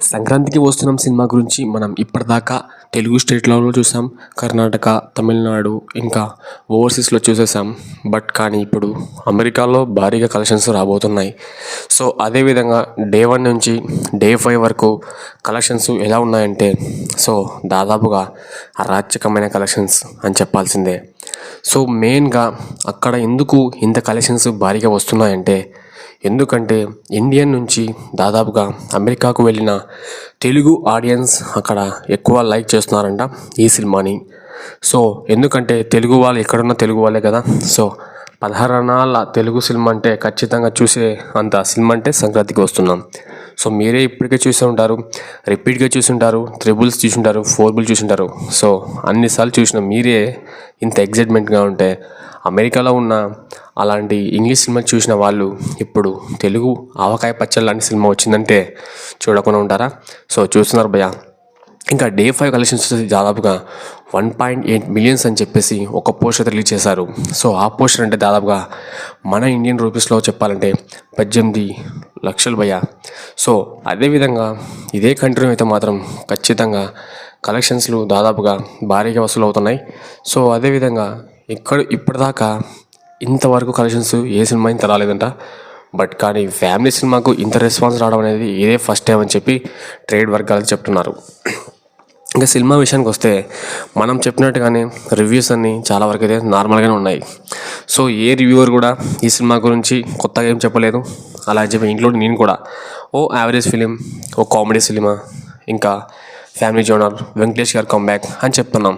సంక్రాంతికి వస్తున్నాం సినిమా గురించి మనం ఇప్పటిదాకా తెలుగు స్టేట్లలో చూసాం. కర్ణాటక తమిళనాడు ఇంకా ఓవర్సీస్లో చూసేసాం. బట్ కానీ ఇప్పుడు అమెరికాలో భారీగా కలెక్షన్స్ రాబోతున్నాయి. సో అదేవిధంగా డే వన్ నుంచి డే ఫైవ్ వరకు కలెక్షన్స్ ఎలా ఉన్నాయంటే సో దాదాపుగా అరాచకమైన కలెక్షన్స్ అని చెప్పాల్సిందే. సో మెయిన్గా అక్కడ ఎందుకు ఇంత కలెక్షన్స్ భారీగా వస్తున్నాయంటే ఎందుకంటే ఇండియన్ నుంచి దాదాపుగా అమెరికాకు వెళ్ళిన తెలుగు ఆడియన్స్ అక్కడ ఎక్కువ లైక్ చేస్తున్నారంట ఈ సినిమాని. సో ఎందుకంటే తెలుగు వాళ్ళు ఎక్కడున్న తెలుగు వాళ్ళే కదా. సో పదహారణాల తెలుగు సినిమా అంటే ఖచ్చితంగా చూసే అంత సినిమా అంటే సంక్రాంతికి వస్తున్నాం. సో మీరే ఇప్పటికే చూసి ఉంటారు రిపీట్గా చూసి ఉంటారు త్రిబుల్స్ చూసి ఉంటారు ఫోర్ బుల్ చూసి ఉంటారు. సో అన్నిసార్లు చూసిన మీరే ఇంత ఎగ్జైట్మెంట్గా ఉంటే అమెరికాలో ఉన్న అలాంటి ఇంగ్లీష్ సినిమా చూసిన వాళ్ళు ఇప్పుడు తెలుగు ఆవకాయ పచ్చడి లాంటి సినిమా వచ్చిందంటే చూడకుండా ఉంటారా? సో చూస్తున్నారు భయ్య. ఇంకా డే ఫైవ్ కలెక్షన్స్ వచ్చేసి దాదాపుగా వన్ పాయింట్ ఎయిట్ మిలియన్స్ అని చెప్పేసి ఒక పోస్టర్ రిలీజ్ చేశారు. సో ఆ పోస్టర్ అంటే దాదాపుగా మన ఇండియన్ రూపీస్లో చెప్పాలంటే పద్దెనిమిది లక్షలు భయ సో అదేవిధంగా ఇదే కంటిన్యూ అయితే మాత్రం ఖచ్చితంగా కలెక్షన్స్లు దాదాపుగా భారీగా వసూలు అవుతున్నాయి సో అదేవిధంగా ఇక్కడ ఇప్పటిదాకా ఇంతవరకు కలెక్షన్స్ ఏ సినిమా ఇంత రాలేదంట. బట్ కానీ ఫ్యామిలీ సినిమాకు ఇంత రెస్పాన్స్ రావడం అనేది ఇదే ఫస్ట్ టైం అని చెప్పి ట్రేడ్ వర్గాలు చెప్తున్నారు. ఇంకా సినిమా విషయానికి వస్తే మనం చెప్పినట్టుగానే రివ్యూస్ అన్నీ చాలా వరకు అయితే నార్మల్గానే ఉన్నాయి. సో ఏ రివ్యూవర్ కూడా ఈ సినిమా గురించి కొత్తగా ఏం చెప్పలేదు. అలా చెప్పి ఇంక్లూడ్ నేను కూడా. ఓ యావరేజ్ ఫిలిం ఓ కామెడీ సినిమా ఇంకా ఫ్యామిలీ జోనర్ వెంకటేష్ గారు కమ్బ్యాక్ అని చెప్తున్నాం.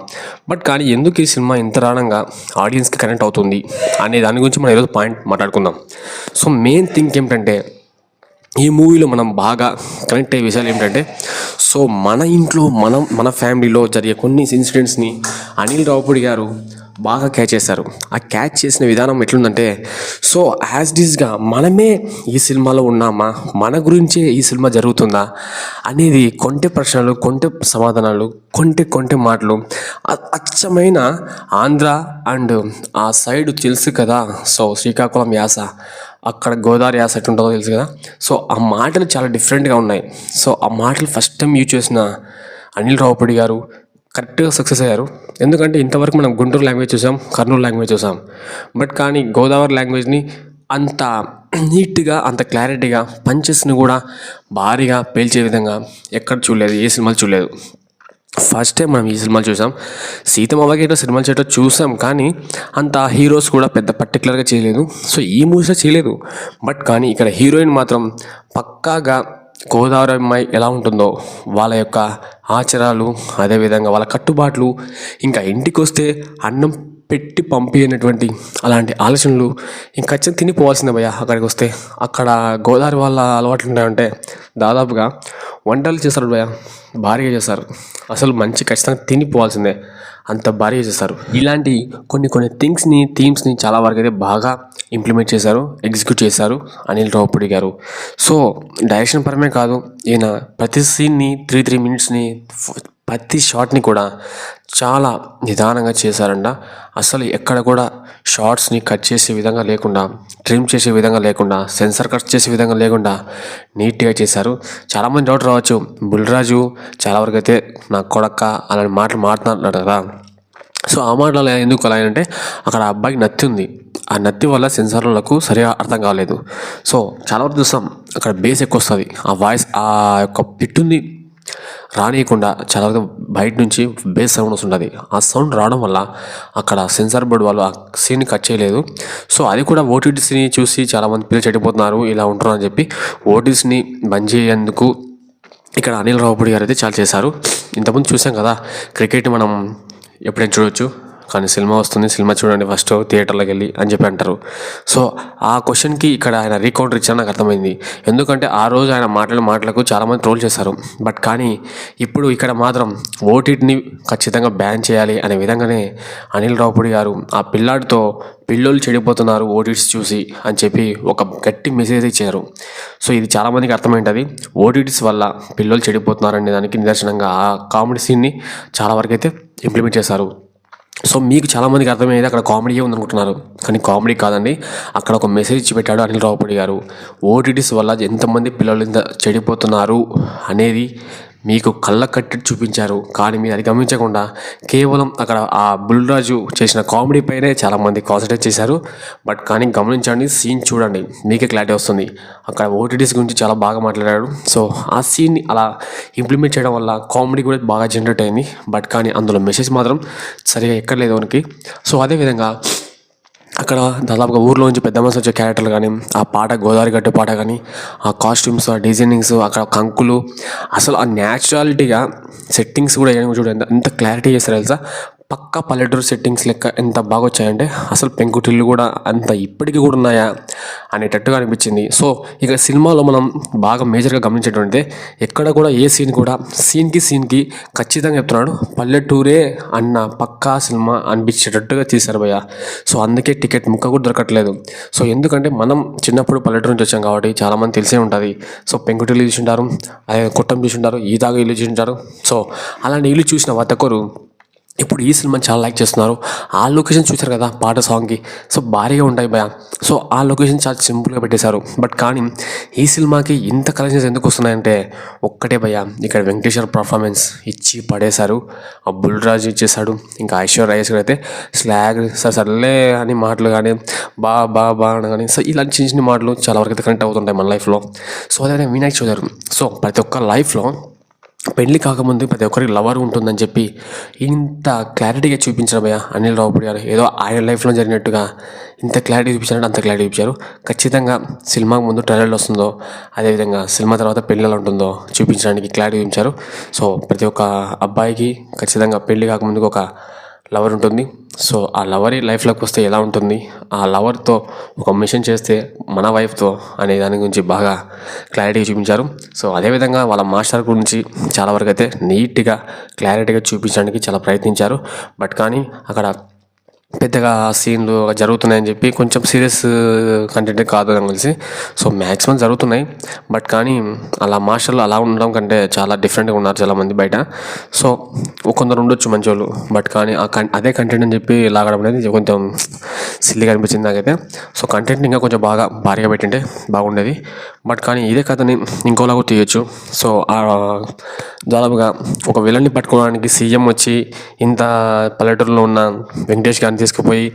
బట్ కానీ ఎందుకు ఈ సినిమా ఇంత రాణంగా ఆడియన్స్కి కనెక్ట్ అవుతుంది అనే దాని గురించి మనం ఈరోజు పాయింట్ మాట్లాడుకుందాం. సో మెయిన్ థింక్ ఏమిటంటే ఈ మూవీలో మనం బాగా కనెక్ట్ అయ్యే విషయాలు ఏంటంటే సో మన ఇంట్లో మనం మన ఫ్యామిలీలో జరిగే కొన్ని ఇన్సిడెంట్స్ని అనిల్ రావుపూడి గారు బాగా క్యాచ్ చేశారు. ఆ క్యాచ్ చేసిన విధానం ఎట్లుందంటే సో యాజ్ డిస్గా మనమే ఈ సినిమాలో ఉన్నామా? మన గురించే ఈ సినిమా జరుగుతుందా? అనేది కొంటె ప్రశ్నలు కొంటె సమాధానాలు కొంటె కొంటె మాటలు అచ్చమైన ఆంధ్ర అండ్ ఆ సైడ్ తెలుసు కదా. సో శ్రీకాకుళం యాస అక్కడ గోదావరి యాస ఎట్లుంటుందో తెలుసు కదా. సో ఆ మాటలు చాలా డిఫరెంట్గా ఉన్నాయి. సో ఆ మాటలు ఫస్ట్ టైం యూజ్ చేసిన అనిల్ రావుపూడి గారు కరెక్ట్గా సక్సెస్ అయ్యారు. ఎందుకంటే ఇంతవరకు మనం గుంటూరు లాంగ్వేజ్ చూసాం కర్నూలు లాంగ్వేజ్ చూసాం. బట్ కానీ గోదావరి లాంగ్వేజ్ని అంత నీట్గా అంత క్లారిటీగా పంచెస్ని కూడా భారీగా పేల్చే విధంగా ఎక్కడ చూడలేదు ఏ సినిమాలు చూడలేదు. ఫస్ట్ టైం మనం ఈ సినిమాలు చూసాం. సీతమ్మవాగేటో సినిమాలు చేయటం చూసాం కానీ అంత హీరోస్ కూడా పెద్ద పర్టికులర్గా చేయలేదు. సో ఈ మూవీస్లో చేయలేదు. బట్ కానీ ఇక్కడ హీరోయిన్ మాత్రం పక్కాగా గోదావరి అమ్మాయి ఎలా ఉంటుందో వాళ్ళ యొక్క ఆచారాలు అదేవిధంగా వాళ్ళ కట్టుబాట్లు ఇంకా ఇంటికి వస్తే అన్నం పెట్టి పంపించినటువంటి అలాంటి ఆలోచనలు ఇంకా ఖచ్చితంగా తినిపోవాల్సిందే భయ్య అక్కడికి వస్తే. అక్కడ గోదావరి వాళ్ళ అలవాట్లు ఉంటాయంటే దాదాపుగా వంటలు చేస్తారు భయ్య భారీగా చేస్తారు. అసలు మంచి ఖచ్చితంగా తినిపోవాల్సిందే అంత భారీగా చేస్తారు. ఇలాంటి కొన్ని కొన్ని థింగ్స్ని థీమ్స్ని చాలా వరకు అయితే బాగా ఇంప్లిమెంట్ చేశారు ఎగ్జిక్యూట్ చేశారు అనిల్ రావుపూడి గారు. సో డైరెక్షన్ పరమే కాదు ఈయన ప్రతి సీన్ని త్రీ త్రీ మినిట్స్ని ప్రతి షాట్ని కూడా చాలా నిదానంగా చేశారంట. అసలు ఎక్కడ కూడా షార్ట్స్ని కట్ చేసే విధంగా లేకుండా ట్రిమ్ చేసే విధంగా లేకుండా సెన్సర్ కట్ చేసే విధంగా లేకుండా నీట్గా చేశారు. చాలామంది డౌట్ రావచ్చు బుల్రాజు చాలా వరకు అయితే నా కొడక్క అలాంటి మాటలు మాట్లాడుతున్నాడు కదా. సో ఆ మాటలు ఎందుకు అలా అంటే అక్కడ ఆ అబ్బాయికి నత్తి ఉంది. ఆ నత్తి వల్ల సెన్సార్లకు సరిగా అర్థం కాలేదు. సో చాలా వరకు చూస్తాం అక్కడ బేస్ ఎక్కువ వస్తుంది. ఆ వాయిస్ ఆ యొక్క పిట్టుంది రానియకుండా చాలా బయట నుంచి బేస్ సౌండ్ వస్తుంటుంది. ఆ సౌండ్ రావడం వల్ల అక్కడ సెన్సార్ బోర్డు వాళ్ళు ఆ సీన్ కట్ చేయలేదు. సో అది కూడా ఓటీటీసీని చూసి చాలామంది పిల్లలు చెడిపోతున్నారు ఇలా ఉంటున్నారు అని చెప్పి ఓటీసీని బంద్ చేయేందుకు ఇక్కడ అనిల్ రావుపూడి గారు అయితే చాలా చేశారు. ఇంతకుముందు చూసాం కదా క్రికెట్ మనం ఎప్పుడైనా చూడొచ్చు. కానీ సినిమా వస్తుంది సినిమా చూడండి ఫస్ట్ థియేటర్లోకి వెళ్ళి అని చెప్పి అంటారు. సో ఆ క్వశ్చన్కి ఇక్కడ ఆయన రీకౌంటర్ ఇచ్చారు నాకు అర్థమైంది. ఎందుకంటే ఆ రోజు ఆయన మాటల మాటలకు చాలామంది ట్రోల్ చేశారు. బట్ కానీ ఇప్పుడు ఇక్కడ మాత్రం ఓటీటీని ఖచ్చితంగా బ్యాన్ చేయాలి అనే విధంగానే అనిల్ రావుపూడి గారు ఆ పిల్లాడితో పిల్లోళ్ళు చెడిపోతున్నారు ఓటీటీస్ చూసి అని చెప్పి ఒక గట్టి మెసేజ్ ఇచ్చారు. సో ఇది చాలామందికి అర్థమైంటుంది. ఓటీటీస్ వల్ల పిల్లలు చెడిపోతున్నారు అనే దానికి నిదర్శనంగా ఆ కామెడీ సీన్ని చాలా వరకు అయితే ఇంప్లిమెంట్ చేశారు. సో మీకు చాలామందికి అర్థమయ్యేది అక్కడ కామెడీయే ఉందనుకుంటున్నారు. కానీ కామెడీ కాదండి. అక్కడ ఒక మెసేజ్ ఇచ్చి పెట్టాడు అనిల్ రావుపూడి గారు. ఓటీటీస్ వల్ల ఎంతమంది పిల్లలు ఇంత చెడిపోతున్నారు అనేది మీకు కళ్ళ కట్టి చూపించారు. కానీ మీరు అది గమనించకుండా కేవలం అక్కడ ఆ బుల్రాజు చేసిన కామెడీ పైనే చాలామంది కాన్సన్ట్రేట్ చేశారు. బట్ కానీ గమనించండి సీన్ చూడండి. మీకే క్లారిటీ వస్తుంది. అక్కడ ఓటీటీస్ గురించి చాలా బాగా మాట్లాడాడు. సో ఆ సీన్ని అలా ఇంప్లిమెంట్ చేయడం వల్ల కామెడీ కూడా బాగా జనరేట్ అయింది. బట్ కానీ అందులో మెసేజ్ మాత్రం సరిగా ఎక్కర్లేదు మనకి సో అదేవిధంగా అక్కడ దాదాపుగా ఊర్లో నుంచి పెద్ద మనిషి వచ్చే క్యారెక్టర్లు కానీ ఆ పాట గోదావరి గట్టు పాట కానీ ఆ కాస్ట్యూమ్స్ ఆ డిజైనింగ్స్ అక్కడ కంకులు అసలు ఆ న్యాచురాలిటీగా సెట్టింగ్స్ కూడా చూడండి ఎంత క్లారిటీ చేస్తారు తెలుసా? పక్కా పల్లెటూరు సెట్టింగ్స్ లెక్క ఎంత బాగా వచ్చాయంటే అసలు పెంకుటిల్లు కూడా అంత ఇప్పటికీ కూడా ఉన్నాయా అనేటట్టుగా అనిపించింది. సో ఇక సినిమాలో మనం బాగా మేజర్గా గమనించేటువంటిది ఎక్కడ కూడా ఏ సీన్ కూడా సీన్కి సీన్కి ఖచ్చితంగా చెప్తున్నాడు పల్లెటూరే అన్న పక్కా సినిమా అనిపించేటట్టుగా తీశారు భయ్య. సో అందుకే టికెట్ ముక్క కూడా దొరకట్లేదు. సో ఎందుకంటే మనం చిన్నప్పుడు పల్లెటూరు నుంచి వచ్చాం కాబట్టి చాలామంది తెలిసే ఉంటుంది. సో పెంకుటిల్లు చూసింటారు అదే కుట్టం చూసింటారు ఈ దాగా ఇల్లు చూసింటారు. సో అలాంటి ఇల్లు చూసిన ప్రతి ఒక్కరు ఇప్పుడు ఈ సినిమాని చాలా లైక్ చేస్తున్నారు. ఆ లొకేషన్ చూశారు కదా పాట సాంగ్కి. సో భారీగా ఉంటాయి భయ సో ఆ లొకేషన్ చాలా సింపుల్గా పెట్టేశారు. బట్ కానీ ఈ సినిమాకి ఇంత కలెక్షన్స్ ఎందుకు వస్తున్నాయంటే ఒక్కటే భయ ఇక్కడ వెంకటేశ్వర పర్ఫార్మెన్స్ ఇచ్చి పడేశారు. ఆ బుల్రాజు ఇచ్చేసాడు ఇంకా ఐశ్వర్య రాజేష్ గారు అయితే స్లాగ్ సార్ సర్లే అని మాటలు కానీ బా బా బా అని కానీ సో ఇలాంటి చిన్న చిన్న మాటలు చాలా వరకు అయితే కనెక్ట్ అవుతుంటాయి మన లైఫ్లో సో అదే వినాయక్ చౌదరి సో ప్రతి ఒక్క లైఫ్లో పెళ్ళి కాకముందు ప్రతి ఒక్కరికి లవర్ ఉంటుందని చెప్పి ఇంత క్లారిటీగా చూపించడం భయ్య అనిల్ రావుపూడి గారు. ఏదో ఆయన లైఫ్లో జరిగినట్టుగా ఇంత క్లారిటీ చూపించారంటే అంత క్లారిటీ చూపించారు. ఖచ్చితంగా సినిమాకు ముందు ట్రైలర్లు వస్తుందో అదేవిధంగా సినిమా తర్వాత పెళ్ళి ఉంటుందో చూపించడానికి క్లారిటీ చూపించారు. సో ప్రతి ఒక్క అబ్బాయికి ఖచ్చితంగా పెళ్ళి కాకముందుకు ఒక లవర్ ఉంటుంది. సో ఆ లవర్ లైఫ్లోకి వస్తే ఎలా ఉంటుంది? ఆ లవర్తో ఒక మిషన్ చేస్తే మన వైఫ్తో అనే దాని గురించి బాగా క్లారిటీగా చూపించారు. సో అదేవిధంగా వాళ్ళ మాస్టర్ గురించి చాలా వరకు అయితే నీట్గా క్లారిటీగా చూపించడానికి చాలా ప్రయత్నించారు. బట్ కానీ అక్కడ పెద్దగా సీన్లు జరుగుతున్నాయని చెప్పి కొంచెం సీరియస్ కంటెంట్ కాదు నాకు తెలిసి. సో మ్యాక్సిమం జరుగుతున్నాయి. బట్ కానీ అలా మాస్టర్లు అలా ఉండడం కంటే చాలా డిఫరెంట్గా ఉన్నారు చాలామంది బయట. సో కొందరు ఉండొచ్చు మంచోళ్ళు. బట్ కానీ అదే కంటెంట్ అని చెప్పి లాగడం అనేది కొంచెం సిల్లిగా అనిపించింది నాకైతే. సో కంటెంట్ ఇంకా కొంచెం బాగా భారీగా పెట్టింటే బాగుండేది. బట్ కానీ ఇదే కథని ఇంకోలాగా తీయొచ్చు. సో దాదాపుగా ఒక విలన్ని పట్టుకోవడానికి సీఎం వచ్చి ఇంత పల్లెటూరులో ఉన్న వెంకటేష్ గారిని తీసుకుపోయి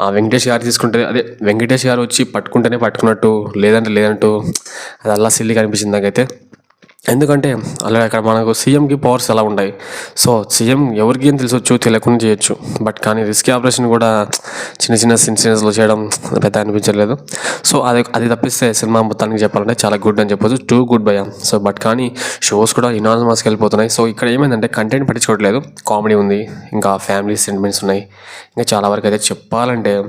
ఆ వెంకటేష్ గారు తీసుకుంటే అదే వెంకటేష్ గారు వచ్చి పట్టుకుంటేనే పట్టుకున్నట్టు లేదంటే లేదంటూ అది అలా సిల్లిగా అనిపించింది నాకైతే. ఎందుకంటే అలా అక్కడ మనకు సీఎంకి పవర్స్ ఎలా ఉంటాయి? సో సీఎం ఎవరికి ఏం తెలిసొచ్చు తెలియకుండా చేయొచ్చు. బట్ కానీ రిస్క్ ఆపరేషన్ కూడా చిన్న చిన్న ఇన్సిడెంట్స్లో చేయడం పెద్ద అనిపించలేదు సో అది అది తప్పిస్తే సినిమా మొత్తానికి చెప్పాలంటే చాలా గుడ్ అని చెప్పొచ్చు. టూ గుడ్ భయ సో బట్ కానీ షోస్ కూడా ఇనానమస్కి వెళ్ళిపోతున్నాయి. సో ఇక్కడ ఏమైందంటే కంటెంట్ పట్టించుకోవట్లేదు. కామెడీ ఉంది. ఇంకా ఫ్యామిలీ సెంటిమెంట్స్ ఉన్నాయి. ఇంకా చాలా వరకు అయితే చెప్పాలంటే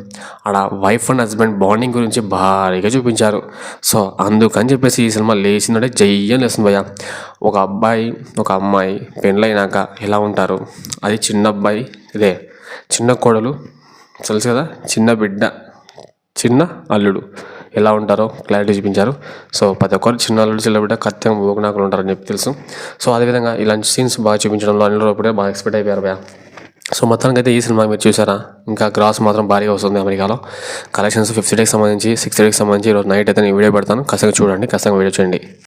ఆడ వైఫ్ అండ్ హస్బెండ్ బాండింగ్ గురించి భారీగా చూపించారు. సో అందుకని చెప్పేసి ఈ సినిమా లేచిందంటే జయ్యం లేస్తుంది భయ్యా. ఒక అబ్బాయి ఒక అమ్మాయి పెళ్ళైనాక ఎలా ఉంటారు? అది చిన్న అబ్బాయి ఇదే చిన్న కోడలు తెలుసు కదా? చిన్న బిడ్డ చిన్న అల్లుడు. ఎలా ఉంటారో క్లారిటీ చూపించారు. సో ప్రతి ఒక్కరు చిన్న అల్లుడు చిన్న బిడ్డ ఖచ్చితంగా భోగనాకులు ఉంటారని చెప్పి తెలుసు. సో అదేవిధంగా ఇలాంటి సీన్స్ బాగా చూపించడంలో అనిల్ రావుపూడి బాగా ఎక్స్పెక్ట్ అయిపోయారు భయ్య. సో మొత్తానికి అయితే ఈ సినిమా మీరు చూసారా? ఇంకా గ్రాస్ మాత్రం భారీగా వస్తుంది అమెరికాలో. కలెక్షన్స్ ఫిఫ్త్ డేకి సంబంధించి సిక్స్త్ డేకి సంబంధించి ఈరోజు నైట్ అయితే నేను వీడియో పెడతాను. ఖచ్చితంగా చూడండి ఖచ్చితంగా వీడియో చేయండి